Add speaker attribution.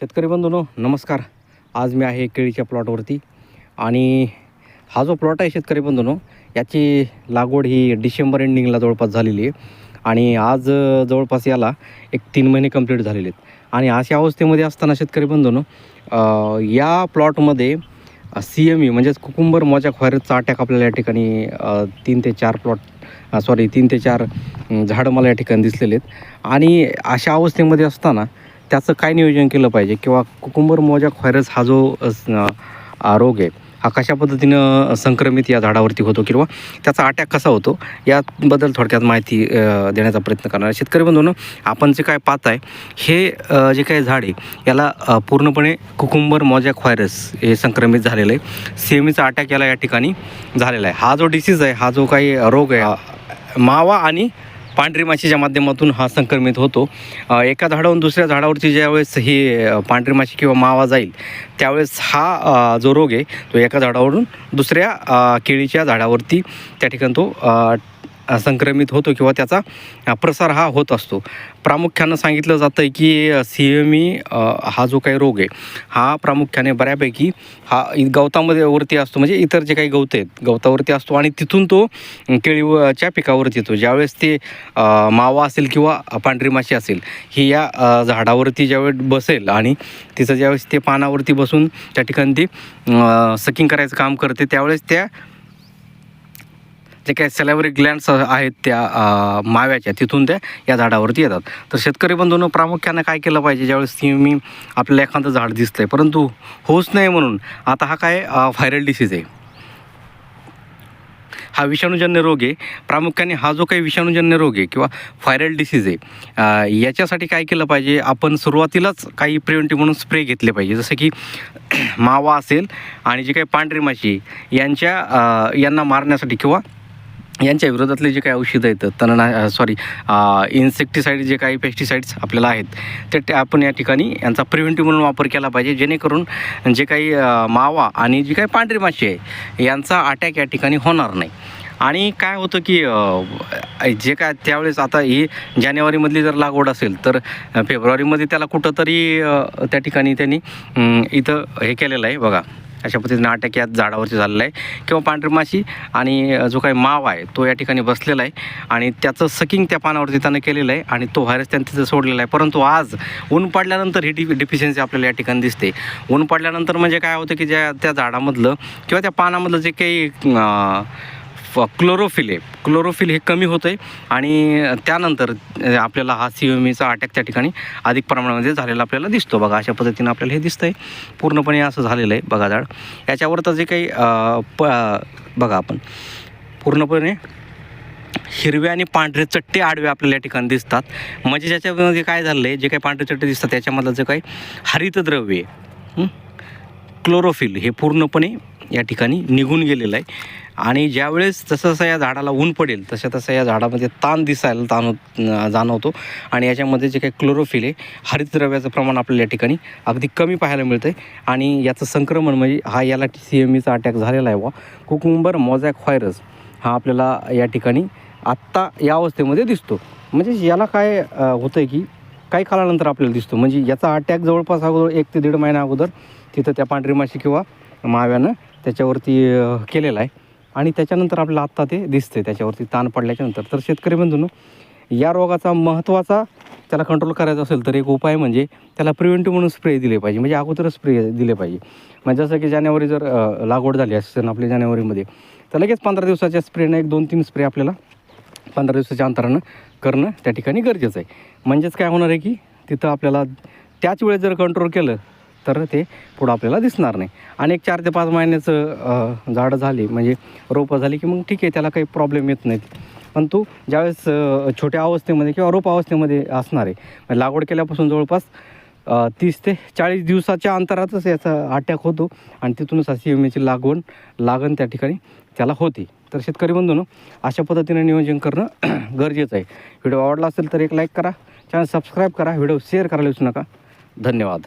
Speaker 1: शेतकरी बंधूनो नमस्कार. आज मी आहे केळीच्या प्लॉटवरती. आणि हा जो प्लॉट आहे शेतकरी बंधूनो याची लागवड ही डिसेंबर एंडिंगला जवळपास झालेली आहे. आणि आज जवळपास याला एक तीन महिने कंप्लीट झालेले आहेत. आणि अशा अवस्थेमध्ये असताना शेतकरी बंधूनो या प्लॉटमध्ये सी एम ई म्हणजेच कुकुंबर मोजा व्हायरसचा अटॅक आपल्याला या ठिकाणी तीन ते चार प्लॉट सॉरी तीन ते चार झाडं मला या ठिकाणी दिसलेले आहेत. आणि अशा अवस्थेमध्ये असताना त्याचं काय नियोजन केलं पाहिजे? किंवा कुकुंबर मोजॅक व्हायरस हा जो रोग आहे हा कशा पद्धतीनं संक्रमित या झाडावरती होतो? किंवा त्याचा अटॅक कसा होतो? याबद्दल थोडक्यात माहिती देण्याचा प्रयत्न करणार शेतकरी बंधूंनो आपण जे काय पाहत आहे हे जे काही झाड आहे याला पूर्णपणे कुकुंबर मोजॅक व्हायरस हे संक्रमित झालेलं आहे. सेमीचा अटॅक याला या ठिकाणी झालेला आहे. हा जो डिसीज आहे हा जो काही रोग आहे मावा आणि पांढरी माशीच्या माध्यमातून हा संक्रमित होतो. एका झाडावरून दुसऱ्या झाडावरती ज्यावेळेस ही पांढरी माशी किंवा मावा जाईल त्यावेळेस हा जो रोग आहे तो एका झाडावरून दुसऱ्या केळीच्या झाडावरती त्या ठिकाणी तो संक्रमित होतो किंवा त्याचा प्रसार हा होत असतो. प्रामुख्यानं सांगितलं जातं आहे की सी एम ई हा जो काही रोग आहे हा प्रामुख्याने बऱ्यापैकी हा इ- गवतामध्ये वरती असतो म्हणजे इतर जे काही गवत आहेत गवतावरती असतो आणि तिथून तो केळीच्या पिकावरती येतो. ज्यावेळेस ते मावा असेल किंवा पांढरी माशी असेल ही या झाडावरती ज्यावेळेस बसेल आणि तिचं ज्यावेळेस ते पानावरती बसून त्या ठिकाणी ती सकिंग करायचं काम करते त्यावेळेस त्या जे काही सॅलॅवरी ग्लँड्स आहेत त्या माव्याच्या तिथून त्या या झाडावरती येतात. तर शेतकरी बंधूंनो प्रामुख्यानं काय केलं पाहिजे? ज्यावेळेस मी आपल्याला एखादं झाड दिसतंय परंतु होऊच नाही म्हणून आता हा काय व्हायरल डिसीज आहे. हा विषाणूजन्य रोग आहे. प्रामुख्याने हा जो काही विषाणूजन्य रोग आहे किंवा व्हायरल डिसीज आहे याच्यासाठी काय केलं पाहिजे? आपण सुरुवातीलाच काही प्रिव्हेंटिव्ह म्हणून स्प्रे घेतले पाहिजे. जसं की मावा असेल आणि जे काही पांढरी माशी यांच्या यांना मारण्यासाठी किंवा यांच्या विरोधातले जे काही औषधं आहेत तणना सॉरी इन्सेक्टिसाईड जे काही पेस्टिसाईड्स आपल्याला आहेत ते ते आपण या ठिकाणी यांचा प्रिव्हेंटिव्ह म्हणून वापर केला पाहिजे जेणेकरून जे काही मावा आणि जी काही पांढरी माशी आहे यांचा अटॅक या ठिकाणी होणार नाही. आणि काय होतं की जे काय त्यावेळेस आता ही जानेवारीमधली जर लागवड असेल तर फेब्रुवारीमध्ये त्याला कुठंतरी त्या ठिकाणी त्यांनी इथं हे केलेलं आहे बघा. अशा पद्धतीने अटॅक या झाडावरती झालेला आहे. किंवा पांढरी माशी आणि जो काही माव आहे तो या ठिकाणी बसलेला आहे आणि त्याचं सकिंग त्या पानावरती त्यानं केलेलं आहे आणि तो व्हायरस त्यानं तिथं सोडलेला आहे. परंतु आज ऊन पडल्यानंतर ही डि डिफिशियन्सी आपल्याला या ठिकाणी दिसते. ऊन पडल्यानंतर म्हणजे काय होतं की ज्या त्या झाडामधलं किंवा त्या पानामधलं जे काही फ क्लोरोफिल आहे क्लोरोफिल हे कमी होतं आहे आणि त्यानंतर आपल्याला हा सी एम ईचा अटॅक त्या ठिकाणी अधिक प्रमाणामध्ये झालेला आपल्याला दिसतो. बघा अशा पद्धतीनं आपल्याला हे दिसतं आहे पूर्णपणे असं झालेलं आहे. बघा झाड. याच्यावर तर जे काही प बघा आपण. पूर्णपणे हिरवे आणि पांढरे चट्टे आडवे आपल्याला या ठिकाणी दिसतात. म्हणजे ज्याच्यामध्ये काय झालं आहे जे काही पांढरे चट्टे दिसतात त्याच्यामधलं जे काही हरितद्रव्य क्लोरोफिल हे पूर्णपणे या ठिकाणी निघून गेलेलं आहे. आणि ज्यावेळेस जसं जसं या झाडाला ऊन पडेल तसं तसं या झाडामध्ये ताण दिसायला ताण जाणवतो. आणि याच्यामध्ये जे काही क्लोरोफिल आहे हरितद्रव्याचं प्रमाण आपल्याला या ठिकाणी अगदी कमी पाहायला मिळतं आहे आणि याचं संक्रमण म्हणजे हा याला सी एम ईचा अटॅक झालेला आहे वा कुकुंबर मोझॅक व्हायरस हा आपल्याला या ठिकाणी आत्ता या अवस्थेमध्ये दिसतो. म्हणजे याला काय होतं आहे की काही काळानंतर आपल्याला दिसतो. म्हणजे याचा अटॅक जवळपास अगोदर एक ते दीड महिना अगोदर तिथं त्या पांढरी माशी किंवा माव्यानं त्याच्यावरती केलेला आहे. आणि त्याच्यानंतर आपल्याला आत्ता ते दिसते त्याच्यावरती ताण पडल्याच्यानंतर. तर शेतकरी बंधूंनो या रोगाचा महत्त्वाचा त्याला कंट्रोल करायचा असेल तर एक उपाय म्हणजे त्याला प्रिव्हेंटिव्ह म्हणून स्प्रे दिले पाहिजे. म्हणजे अगोदरच स्प्रे दिले पाहिजे. म्हणजे जसं की जानेवारी जर लागवड झाली असेल आपल्या जानेवारीमध्ये तर लगेच पंधरा दिवसाच्या स्प्रेनं एक दोन तीन स्प्रे आपल्याला पंधरा दिवसाच्या अंतरानं करणं त्या ठिकाणी गरजेचं आहे. म्हणजेच काय होणार आहे की तिथं आपल्याला त्याच वेळेस जर कंट्रोल केलं तर ते पुढं आपल्याला दिसणार नाही. आणि एक चार ते पाच महिन्याचं झाडं झाली म्हणजे रोपं झाली की मग ठीक आहे त्याला काही प्रॉब्लेम येत नाहीत. पण तू ज्यावेळेस छोट्या अवस्थेमध्ये किंवा रोप अवस्थेमध्ये असणार आहे लागवड केल्यापासून जवळपास तीस ते चाळीस दिवसाच्या अंतरातच याचा अटॅक होतो आणि तिथूनच अशी एमएची लागवण लागण त्या ठिकाणी त्याला होते. तर शेतकरी बंधून अशा पद्धतीने नियोजन करणं गरजेचं आहे. व्हिडिओ आवडला असेल तर एक लाईक करा चॅनल सबस्क्राईब करा व्हिडिओ शेअर करायला विसरू नका. धन्यवाद.